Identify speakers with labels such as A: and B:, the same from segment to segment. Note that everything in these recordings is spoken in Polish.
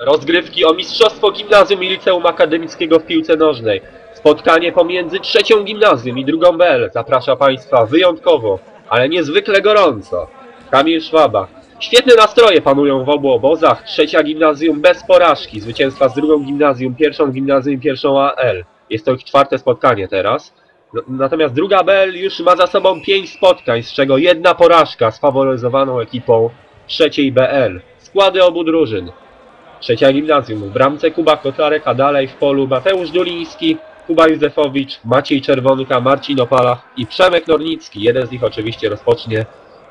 A: Rozgrywki o Mistrzostwo Gimnazjum i Liceum Akademickiego w piłce nożnej. Spotkanie pomiędzy trzecią gimnazjum i drugą BL zaprasza Państwa wyjątkowo, ale niezwykle gorąco. Kamil Szwaba. Świetne nastroje panują w obu obozach. Trzecia gimnazjum bez porażki. Zwycięstwa z drugą gimnazjum, pierwszą gimnazjum i pierwszą AL. Jest to ich czwarte spotkanie teraz. No- Natomiast druga BL już ma za sobą pięć spotkań, z czego jedna porażka z faworyzowaną ekipą trzeciej BL. Składy obu drużyn. Trzecia gimnazjum. W bramce Kuba Kotlarek, a dalej w polu Mateusz Duliński, Kuba Józefowicz, Maciej Czerwonka, Marcin Opalach i Przemek Nornicki. Jeden z nich oczywiście rozpocznie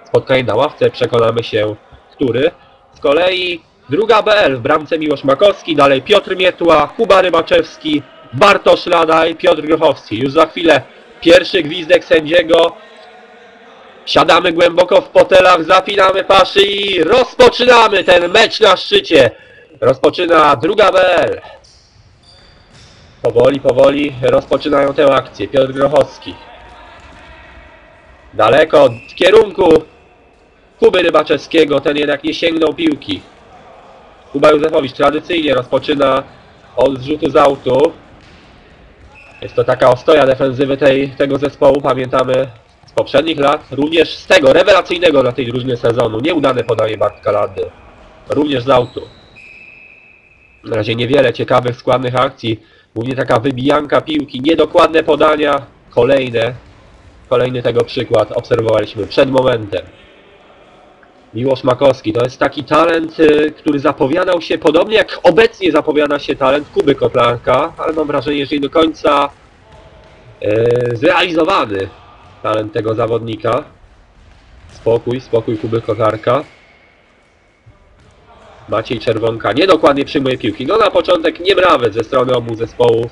A: spotkanie na ławce. Przekonamy się, który. Z kolei druga BL w bramce Miłosz Makowski, dalej Piotr Mietła, Kuba Rybaczewski, Bartosz Lada i Piotr Grochowski. Już za chwilę pierwszy gwizdek sędziego. Siadamy głęboko w fotelach, zapinamy paszy i rozpoczynamy ten mecz na szczycie. Rozpoczyna druga BL. Powoli, powoli rozpoczynają tę akcję. Piotr Grochowski. Daleko w kierunku Kuby Rybaczewskiego, ten jednak nie sięgnął piłki. Kuba Józefowicz tradycyjnie rozpoczyna od rzutu z autu. Jest to taka ostoja defensywy tej, tego zespołu, pamiętamy z poprzednich lat. Również z tego rewelacyjnego dla tej drużyny sezonu. Nieudane podanie Bartka Lady. Również z autu. Na razie niewiele ciekawych, składnych akcji. Głównie taka wybijanka piłki, niedokładne podania. Kolejne, kolejny tego przykład obserwowaliśmy przed momentem. Miłosz Makowski to jest taki talent, y, który zapowiadał się podobnie jak obecnie zapowiada się talent Kuby Kotlarka, ale mam wrażenie, że nie do końca y, zrealizowany talent tego zawodnika. Spokój, spokój Kuby Kotlarka. Maciej Czerwonka niedokładnie przyjmuje piłki. No na początek niemrawy ze strony obu zespołów.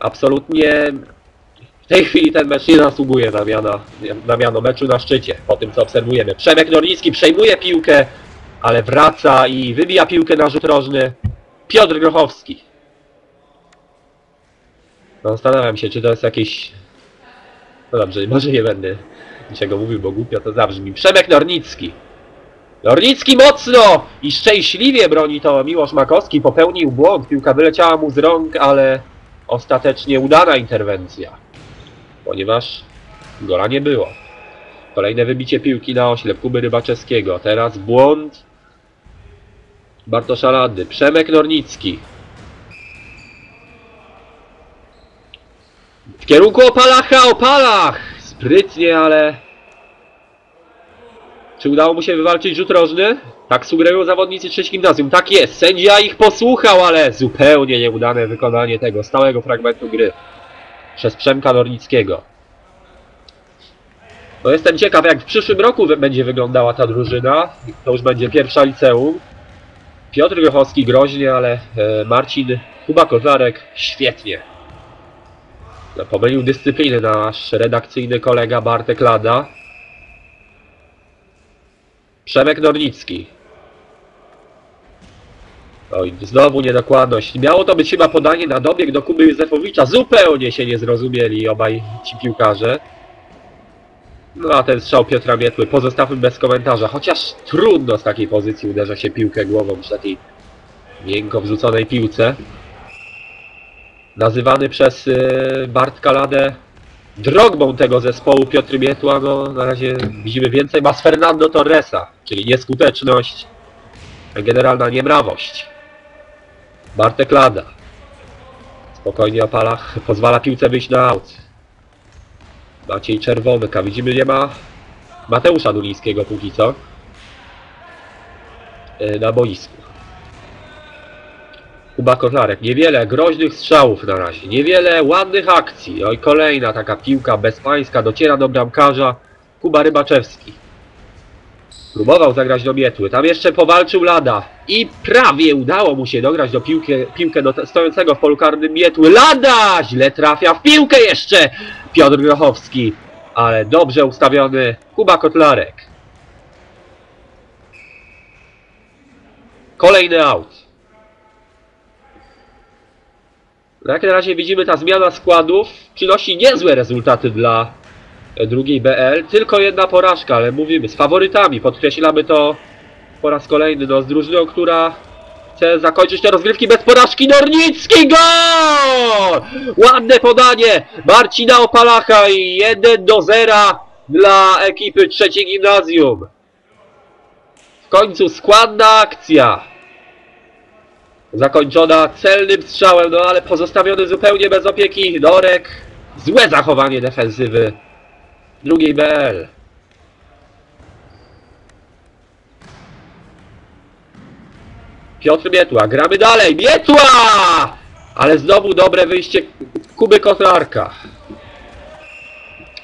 A: Absolutnie w tej chwili ten mecz nie zasługuje na, miana, na miano meczu na szczycie, po tym co obserwujemy. Przemek Nornicki przejmuje piłkę, ale wraca i wybija piłkę na rzut rożny. Piotr Grochowski. No, Zastanawiam się, czy to jest jakieś... No dobrze, może nie będę niczego mówił, bo głupio to zabrzmi. Przemek Nornicki. Nornicki mocno i szczęśliwie broni to Miłosz Makowski. Popełnił błąd, piłka wyleciała mu z rąk, ale ostatecznie udana interwencja. Ponieważ gola nie było. Kolejne wybicie piłki na oślep Kuby Rybaczewskiego. Teraz błąd Bartosza Lady. Przemek Nornicki. W kierunku Opalacha, Opalach! Sprytnie, ale czy udało mu się wywalczyć rzut rożny? Tak sugerują zawodnicy trzeciej gimnazjum. Tak jest, sędzia ich posłuchał, ale zupełnie nieudane wykonanie tego stałego fragmentu gry przez Przemka Nornickiego. No jestem ciekaw, jak w przyszłym roku będzie wyglądała ta drużyna. To już będzie pierwsza liceum. Piotr Grochowski groźnie, ale e, Marcin Kuba Kozarek świetnie. No, pomylił dyscypliny nasz redakcyjny kolega Bartek Lada. Przemek Nornicki. Oj, znowu niedokładność. Miało to być chyba podanie na dobieg do Kuby Józefowicza. Zupełnie się nie zrozumieli obaj ci piłkarze. No a ten strzał Piotra Mietły pozostawmy bez komentarza. Chociaż trudno z takiej pozycji uderza się piłkę głową przy takiej miękko wrzuconej piłce. Nazywany przez yy, Bartka Ladę drogbą tego zespołu Piotr Mietła, no na razie widzimy więcej ma z Fernando Torresa, czyli nieskuteczność, generalna niemrawość. Bartek Lada. Spokojnie o palach, pozwala piłce wyjść na aut. Maciej Czerwonyka, widzimy nie ma Mateusza Dulińskiego póki co yy, na boisku. Kuba Kotlarek. Niewiele groźnych strzałów na razie. Niewiele ładnych akcji. Oj, kolejna taka piłka bezpańska dociera do bramkarza. Kuba Rybaczewski. Próbował zagrać do Mietły. Tam jeszcze powalczył Lada. I prawie udało mu się dograć do piłkę, piłkę do stojącego w polu karnym Mietły. Lada! Źle trafia w piłkę jeszcze! Piotr Grochowski. Ale dobrze ustawiony Kuba Kotlarek. Kolejny aut. No Jak na razie widzimy, ta zmiana składów przynosi niezłe rezultaty dla e, drugiej BL. Tylko jedna porażka, ale mówimy, z faworytami. Podkreślamy to po raz kolejny, no z drużyną, która chce zakończyć te rozgrywki bez porażki. Nornicki gol! Ładne podanie Marcina Opalacha i 1 do 0 dla ekipy trzeciej gimnazjum. W końcu składna akcja. Zakończona celnym strzałem, no ale pozostawiony zupełnie bez opieki Norek. Złe zachowanie defensywy drugiej BL. Piotr Mietła, gramy dalej, Mietła! Ale znowu dobre wyjście Kuby Kotlarka.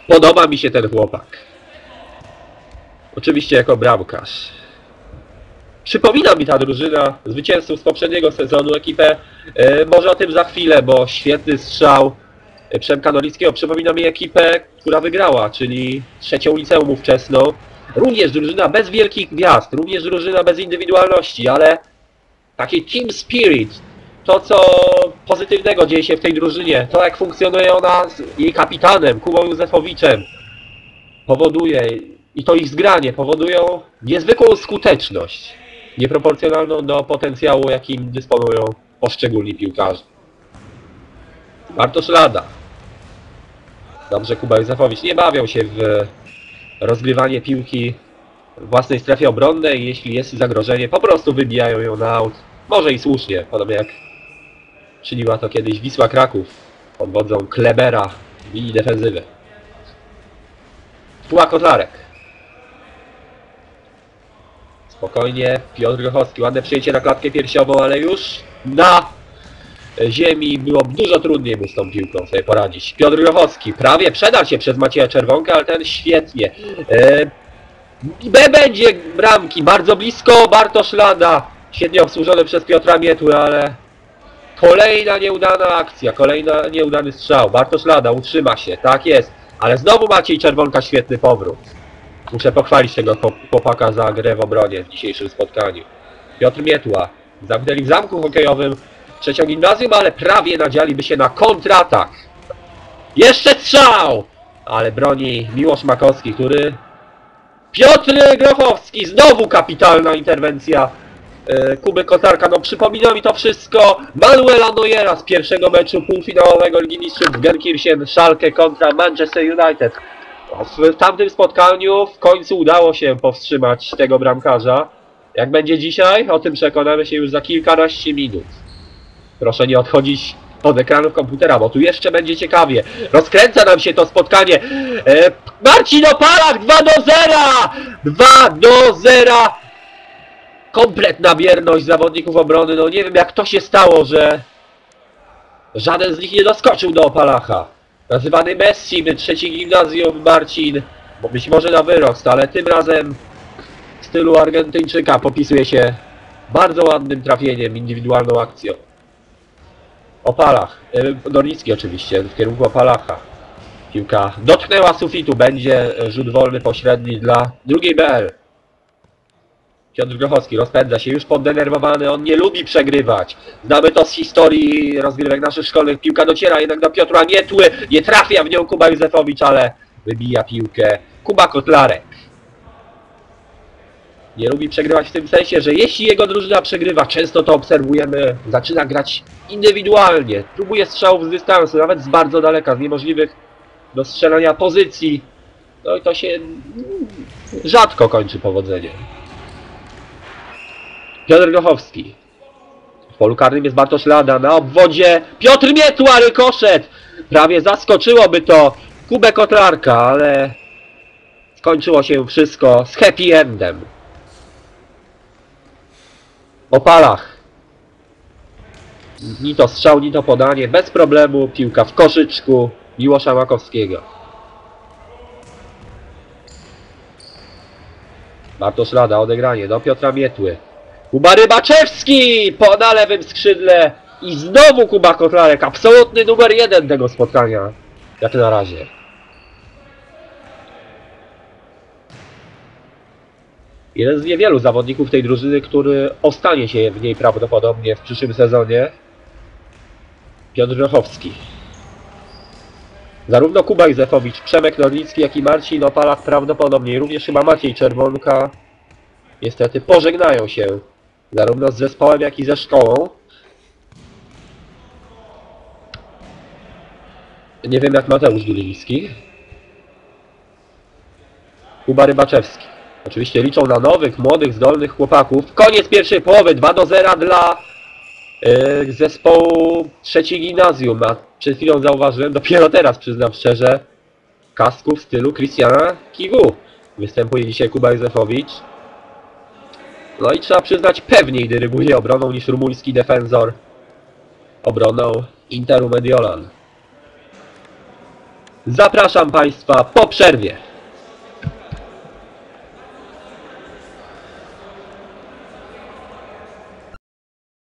A: Podoba mi się ten chłopak. Oczywiście jako bramkarz. Przypomina mi ta drużyna zwycięzców z poprzedniego sezonu ekipę. E, może o tym za chwilę, bo świetny strzał e, Przemka Nolickiego przypomina mi ekipę, która wygrała, czyli trzecią liceum ówczesną. Również drużyna bez wielkich gwiazd, również drużyna bez indywidualności, ale taki team spirit, to co pozytywnego dzieje się w tej drużynie, to jak funkcjonuje ona z jej kapitanem, Kubą Józefowiczem, powoduje i to ich zgranie powodują niezwykłą skuteczność, nieproporcjonalną do potencjału, jakim dysponują poszczególni piłkarze. Bartosz Lada. Dobrze, Kuba Józefowicz. Nie bawią się w rozgrywanie piłki w własnej strefie obronnej. Jeśli jest zagrożenie, po prostu wybijają ją na aut. Może i słusznie, podobnie jak czyniła to kiedyś Wisła Kraków pod wodzą Klebera w linii defensywy. Tuła Kotlarek. Spokojnie, Piotr Grochowski. Ładne przyjęcie na klatkę piersiową, ale już na ziemi było dużo trudniej mu z tą piłką sobie poradzić. Piotr Grochowski prawie przedał się przez Macieja Czerwonka, ale ten świetnie. E, B będzie bramki, bardzo blisko Bartosz Lada. Świetnie obsłużony przez Piotra Mietły, ale kolejna nieudana akcja, kolejna nieudany strzał. Bartosz Lada utrzyma się, tak jest. Ale znowu Maciej Czerwonka świetny powrót. Muszę pochwalić tego chłop- chłopaka za grę w obronie w dzisiejszym spotkaniu. Piotr Mietła. Zamknęli w zamku hokejowym trzecią gimnazjum, ale prawie nadzialiby się na kontratak. Jeszcze strzał! Ale broni Miłosz Makowski, który... Piotr Grochowski, znowu kapitalna interwencja e, Kuby Kotarka. No przypomina mi to wszystko Manuela Neuera z pierwszego meczu półfinałowego Ligi Mistrzów w Gelkirchen Schalke kontra Manchester United. W tamtym spotkaniu w końcu udało się powstrzymać tego bramkarza. Jak będzie dzisiaj? O tym przekonamy się już za kilkanaście minut. Proszę nie odchodzić od ekranów komputera, bo tu jeszcze będzie ciekawie. Rozkręca nam się to spotkanie. E, Marcin Opalach 2 do 0! 2 do 0! Kompletna bierność zawodników obrony. No nie wiem jak to się stało, że żaden z nich nie doskoczył do Opalacha. Nazywany Messi, trzeci gimnazjum Marcin, bo być może na wyrost, ale tym razem w stylu Argentyńczyka popisuje się bardzo ładnym trafieniem, indywidualną akcją. Opalach, e, Dornicki oczywiście, w kierunku Opalacha. Piłka dotknęła sufitu, będzie rzut wolny pośredni dla drugiej BL. Piotr Grochowski rozpędza się, już poddenerwowany, on nie lubi przegrywać. Znamy to z historii rozgrywek naszych szkolnych. Piłka dociera jednak do Piotra Mietły, nie trafia w nią Kuba Józefowicz, ale wybija piłkę Kuba Kotlarek. Nie lubi przegrywać w tym sensie, że jeśli jego drużyna przegrywa, często to obserwujemy, zaczyna grać indywidualnie, próbuje strzałów z dystansu, nawet z bardzo daleka, z niemożliwych do strzelania pozycji. No i to się mm, rzadko kończy powodzeniem. Piotr Grochowski. W polu karnym jest Bartosz Lada, na obwodzie Piotr Mietła, rykoszet! Prawie zaskoczyłoby to Kubę Kotlarka, ale skończyło się wszystko z happy endem. Opalach. Ni to strzał, ni to podanie, bez problemu, piłka w koszyczku Miłosza Makowskiego. Bartosz Lada, odegranie do Piotra Mietły. Kuba Rybaczewski po na lewym skrzydle i znowu Kuba Kotlarek, absolutny numer jeden tego spotkania, jak na razie. Jeden z niewielu zawodników tej drużyny, który ostanie się w niej prawdopodobnie w przyszłym sezonie. Piotr Grochowski. Zarówno Kuba Józefowicz, Przemek Norlicki, jak i Marcin Opalach prawdopodobnie, również chyba Maciej Czerwonka, niestety pożegnają się Zarówno z zespołem, jak i ze szkołą. Nie wiem jak Mateusz Duliński. Kuba Rybaczewski. Oczywiście liczą na nowych, młodych, zdolnych chłopaków. Koniec pierwszej połowy, 2 do 0 dla yy, zespołu trzeciej gimnazjum. A przed chwilą zauważyłem, dopiero teraz przyznam szczerze, kasku w stylu Christiana Kigu. Występuje dzisiaj Kuba Józefowicz. No i trzeba przyznać, pewniej dyryguje obroną niż rumuński defensor obroną Interu Mediolan. Zapraszam Państwa po przerwie.